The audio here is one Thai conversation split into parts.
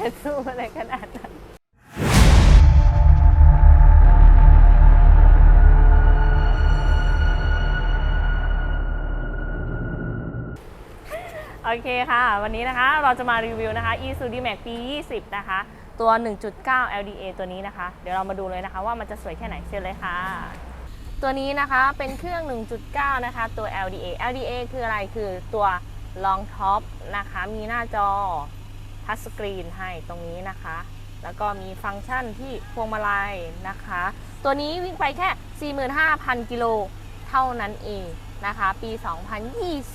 จะสู้อะไรขนาดนั้นโอเคค่ะ วันนี้นะคะเราจะมารีวิวนะคะ e s u d i Max ปี 20 นะคะ ตัว 1.9 LDA ตัวนี้นะคะ เดี๋ยวเรามาดูเลยนะคะว่ามันจะสวยแค่ไหนเชิญเลยค่ะ ตัวนี้นะคะเป็นเครื่อง 1.9 นะคะ ตัว LDA LDA คืออะไรคือตัว Long Top นะคะ มีหน้าจอ ทัชสกรีนให้ตรงนี้นะคะ แล้วก็มีฟังก์ชันที่พวงมาลัยนะคะ ตัวนี้วิ่งไปแค่ 45,000 กิโลเท่านั้นเองนะคะ ปี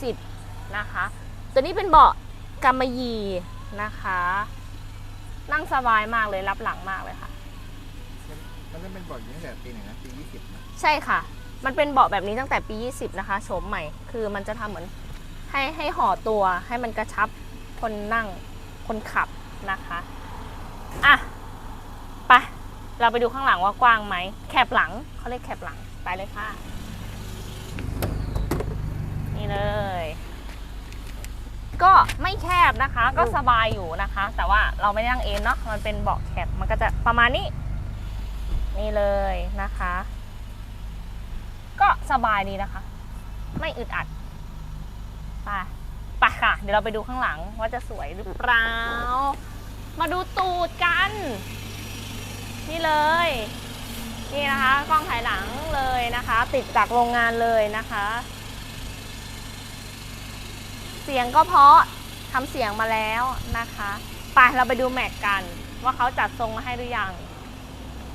2020 นะคะ ตัวนี้เป็นเบาะกำมะหยี่นะคะ นั่งสบายมากเลยรับหลังมากเลยค่ะมันเริ่มเป็นบอร์ดอยู่ตั้งแต่ปีไหนนะปี 20นะใช่ค่ะ มันเป็นเบาะแบบนี้ตั้งแต่ปี 20 นะคะโฉมใหม่ คือมันจะทำเหมือนให้ให้ห่อตัวให้มันกระชับคนนั่ง คนขับนะคะอะไปเราไปดูข้างหลังว่ากว้างไหมแคบหลังเขาเรียกแคบหลังไปเลยค่ะ นี่เลย ก็ไม่แคบนะคะ ก็สบายอยู่นะคะ แต่ว่าเราไม่ได้นั่งเอนเนาะมันเป็นเบาะแคบมันก็จะประมาณนี้ นี่เลยนะคะ ก็สบายดีนะคะ ไม่อึดอัดไปไป ค่ะ เดี๋ยวเราไปดูข้างหลังว่าจะสวยหรือเปล่า มาดูตูดกัน นี่เลย นี่นะคะกล้องถ่ายหลังเลยนะคะ ติดจากโรงงานเลยนะคะ เสียงก็เพราะทำเสียงมาแล้วนะคะไปเราไปดูแม็กกัน ว่าเขาจัดทรงมาให้หรือยัง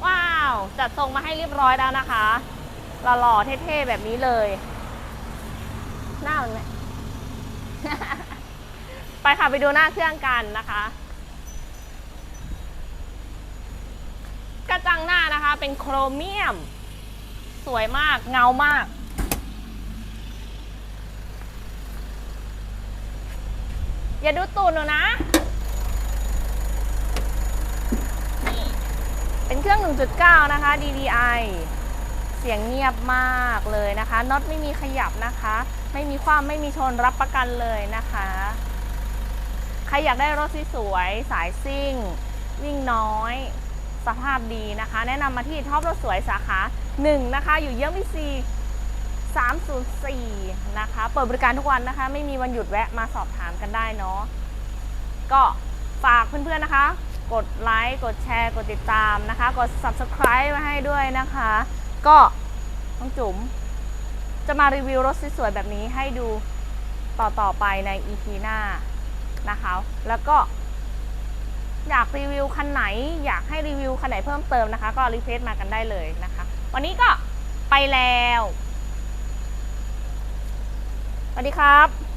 ว้าว จัดทรงมาให้เรียบร้อยแล้วนะคะหล่อๆเท่ๆแบบนี้เลย หน้ามันไหม ไปค่ะไปดูหน้าเครื่องกันนะคะ กระจังหน้านะคะเป็นโครเมียม สวยมากเงามาก อย่าดูตูดหนูนะนเป็นเครื่อง 1.9 นะคะ DDI เสียงเงียบมากเลยนะคะน็อตไม่มีขยับนะคะ ไม่มีความไม่มีชนรับประกันเลยนะคะ ใครอยากได้รถสวยๆสายซิ่ง วิ่งน้อย สภาพดีนะคะ แนะนำมาที่ท็อปรถสวยสาขา1นะคะ อยู่เยี่ยมวิซี304 นะคะ เปิดบริการทุกวันนะคะ ไม่มีวันหยุดแวะมาสอบถามกันได้เนาะ ก็ฝากเพื่อนๆนะคะ กดไลค์ กดแชร์ กดติดตามนะคะ กด subscribe มาให้ด้วยนะคะ ก็น้องจุ๋ม จะมารีวิวรถสวยๆแบบนี้ให้ดูต่อๆไปใน EP หน้านะคะ แล้วก็อยากรีวิวคันไหน อยากให้รีวิวคันไหนเพิ่มเติมนะคะ ก็รีเควสมากันได้เลยนะคะ วันนี้ก็ไปแล้ว สวัสดีครับ